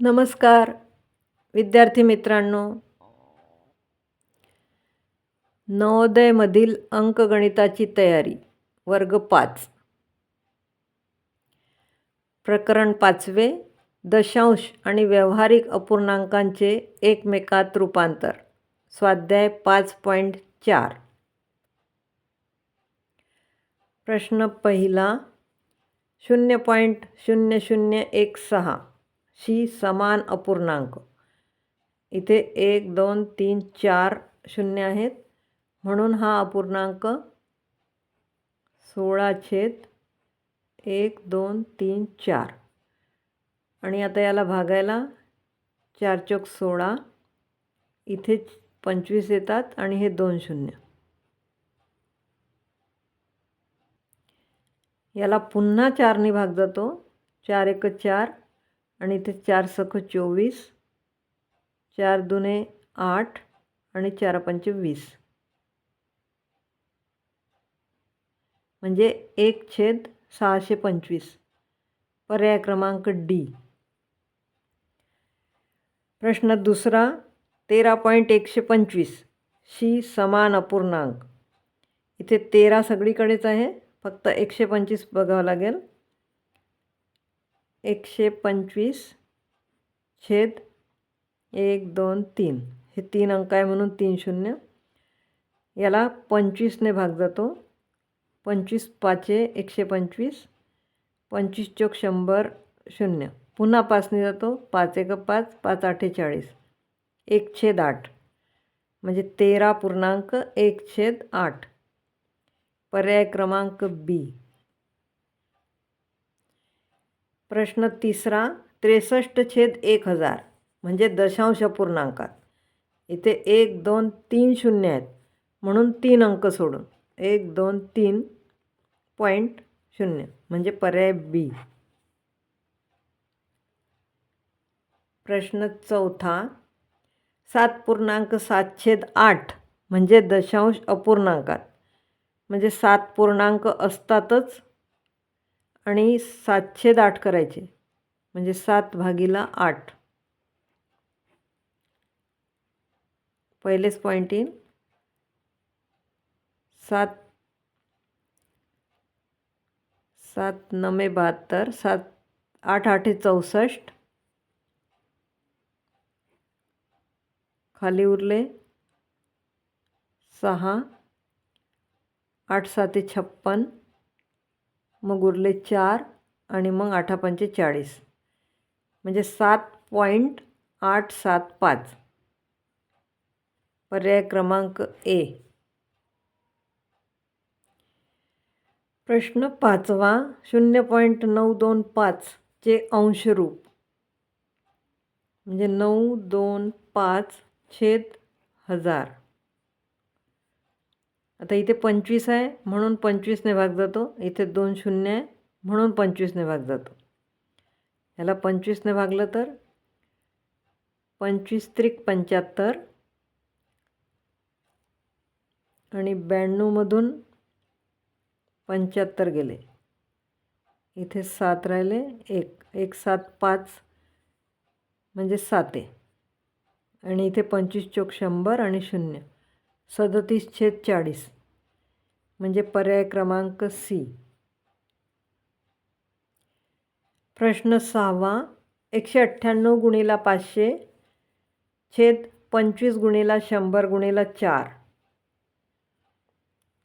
नमस्कार विद्यार्थी मित्रांनो. नवोदयमधील अंकगणिताची तयारी वर्ग पाच. प्रकरण पाचवे दशांश आणि व्यावहारिक अपूर्णांकांचे एकमेकात रूपांतर. स्वाध्याय पाच पॉईंट चार. प्रश्न पहिला शून्य पॉईंट शून्य शून्य एक सहा. शी समान अपूर्णांक. इथे एक दोन तीन चार शून्य आहेत. म्हणून हा अपूर्णांक सोळा छेद एक दोन तीन चार. आणि आता याला भागायला चार चौक सोळा. इथे पंचवीस येतात आणि हे दोन शून्य. याला पुन्हा चारने भाग जातो. चार एक चार. आणि इथे चार सख चोवीस चार दुने आठ आणि चार पंच वीस. म्हणजे एक छेद सहाशे पंचवीस. पर्याय क्रमांक डी. प्रश्न दुसरा तेरा पॉईंट एकशे पंचवीस शी समान अपूर्णांक. इथे तेरा सगळीकडेच आहे फक्त एकशे पंचवीस बघावं लागेल. एकशे पंचवीस छेद एक दोन तीन. हे तीन अंक आहे म्हणून तीन शून्य. याला पंचवीसने भाग जातो. पंचवीस पाचे एकशे पंचवीस. पंचवीस चौक शंभर शून्य. पुन्हा पाचने जातो. पाच एक पाच पाच अठ्ठेचाळीस एक छेद आठ. म्हणजे तेरा पूर्णांक एक छेद आठ. पर्याय क्रमांक बी. प्रश्न तिसरा त्रेसष्ट छेद एक हजार म्हणजे दशांश पूर्णांकात. इथे एक दोन तीन शून्य आहेत. म्हणून तीन अंक सोडून. एक दोन तीन पॉईंट शून्य म्हणजे पर्याय बी. प्रश्न चौथा सात पूर्णांक सात छेद आठ म्हणजे दशांश अपूर्णांकात. म्हणजे सात पूर्णांक असतातच आणि सातशे दाट करायचे. म्हणजे सात भागीला आठ. पहिलेच पॉईंट येईल सात सात नमे बहात्तर सात आठ आठे चौसष्ट. खाली उरले सहा आठ साते छप्पन. मग उरले चार आणि मग आठा चाळीस. म्हणजे सात पॉईंट आठ सात पाच. पर्याय क्रमांक ए. प्रश्न पाचवा शून्य पॉईंट नऊ दोन पाचचे अंशरूप. म्हणजे नऊ दोन पाच छेद हजार. आता इथे पंचवीस आहे म्हणून पंचवीसने भाग जातो. इथे दोन शून्य आहे म्हणून पंचवीसने भाग जातो. ह्याला पंचवीसने भागलं तर पंचवीस त्रिक पंच्याहत्तर आणि ब्याण्णवमधून पंच्याहत्तर गेले. इथे सात राहिले एक एक सात पाच म्हणजे सात आहे. आणि इथे पंचवीस चौक शंभर आणि शून्य. सदतीस छेद चाळीस. म्हणजे पर्याय क्रमांक सी. प्रश्न सहावा एकशे अठ्ठ्याण्णव गुणीला पाचशे छेद पंचवीस गुणीला शंभर गुणीला चार.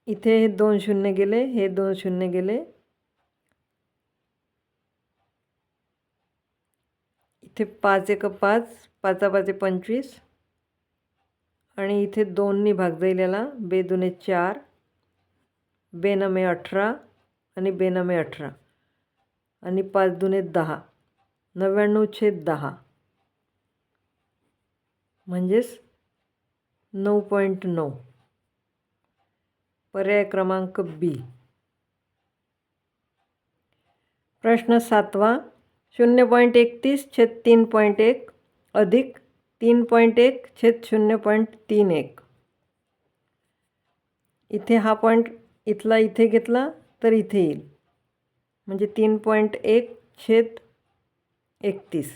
इथे हे दोन शून्य गेले हे दोन शून्य गेले. इथे पाच एक पाच पाचा पाचे पंचवीस. आणि इथे दोननी भाग जाईल याला बेदुने चार बेनमे अठरा आणि बेनमे अठरा. आणि पाच दुने दहा नव्याण्णव छेद दहा. म्हणजेच नऊ पॉईंट नऊ. पर्याय क्रमांक बी. प्रश्न सातवा शून्य पॉईंट एकतीस छेद तीन पॉईंट एक अधिक तीन पॉईंट एक छेद शून्य पॉईंट तीन एक. इथे हा पॉईंट इथला इथे घेतला तर इथे येईल. म्हणजे तीन पॉईंट एक छेद एकतीस.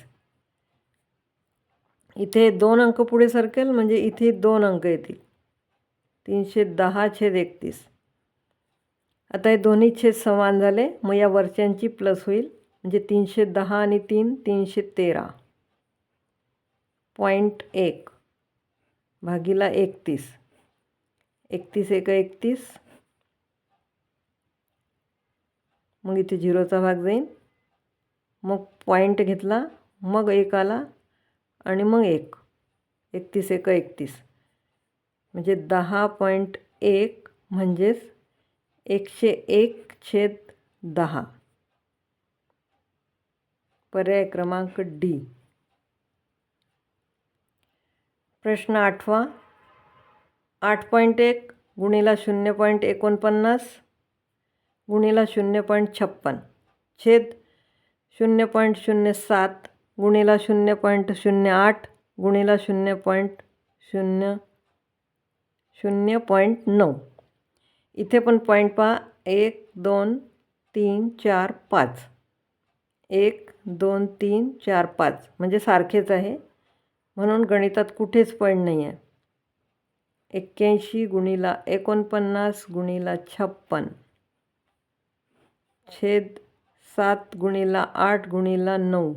इथे दोन अंक पुढे सरकेल म्हणजे इथे दोन अंक येतील. तीनशे दहा छेद एकतीस. आता हे दोन्ही छेद समान झाले मग या वरच्यांची प्लस होईल. म्हणजे तीनशे दहा आणि तीन तीनशे तेरा. पॉईंट एक भागीला एकतीस. एकतीस एक एकतीस. मग इथे झिरोचा भाग जाईल मग पॉईंट घेतला मग एक आला आणि मग एक. एकतीस एक एकतीस. म्हणजे दहा पॉईंट एक म्हणजेच एकशे एक छेद दहा. पर्याय क्रमांक डी. प्रश्न आठवा. आठ पॉईंट एक गुणीला शून्य पॉईंट एकोणपन्नास गुणीला शून्य पॉईंट छप्पन छेद शून्य पॉईंट शून्य सात गुणीला शून्य पॉईंट शून्य आठ गुणीला शून्य पॉईंट शून्य शून्य पॉईंट नऊ. इथे पण पॉईंट पहा. एक दोन तीन चार पाच. एक दोन तीन चार पाच. म्हणजे सारखेच आहे. म्हणून गणितात कुठेच पॉईंट नाही आहे एक्क्याऐंशी गुणीला एकोणपन्नास गुणीला छप्पन. छेद सात गुणीला आठ गुणीला नऊ.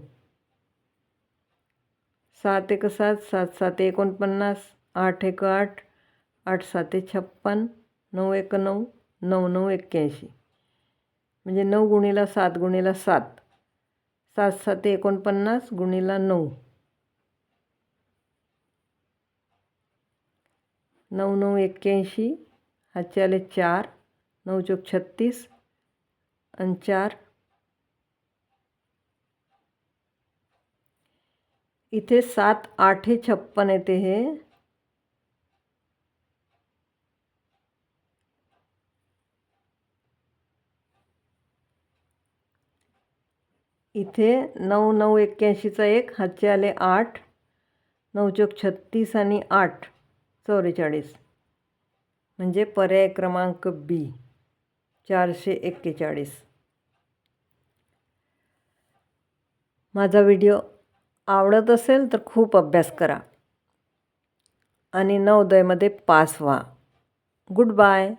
सात एक सात सात सात एकोणपन्नास, आठ एक आठ आठ साते छप्पन, नऊ एक नऊ नऊ नऊ एक्क्याऐंशी. म्हणजे नऊ गुणीला सात गुणीला सात. सात साते एकोणपन्नास गुणीला नऊ. नऊ नऊ एक्क्याऐंशी हातचे चार नऊ चौक छत्तीस आणि चार. सात, आठे छप्पन येते हे. नऊ नऊ एक्क्याऐंशीचा एक हातचे आठ नऊ चौक छत्तीस आठ. चौवेचाळीस म्हणजे पर्याय क्रमांक बी चारशे एक्केचाळीस. माझा व्हिडिओ आवडत असेल तर खूप अभ्यास करा. आणि नवोदयमध्ये पास व्हा. Good bye.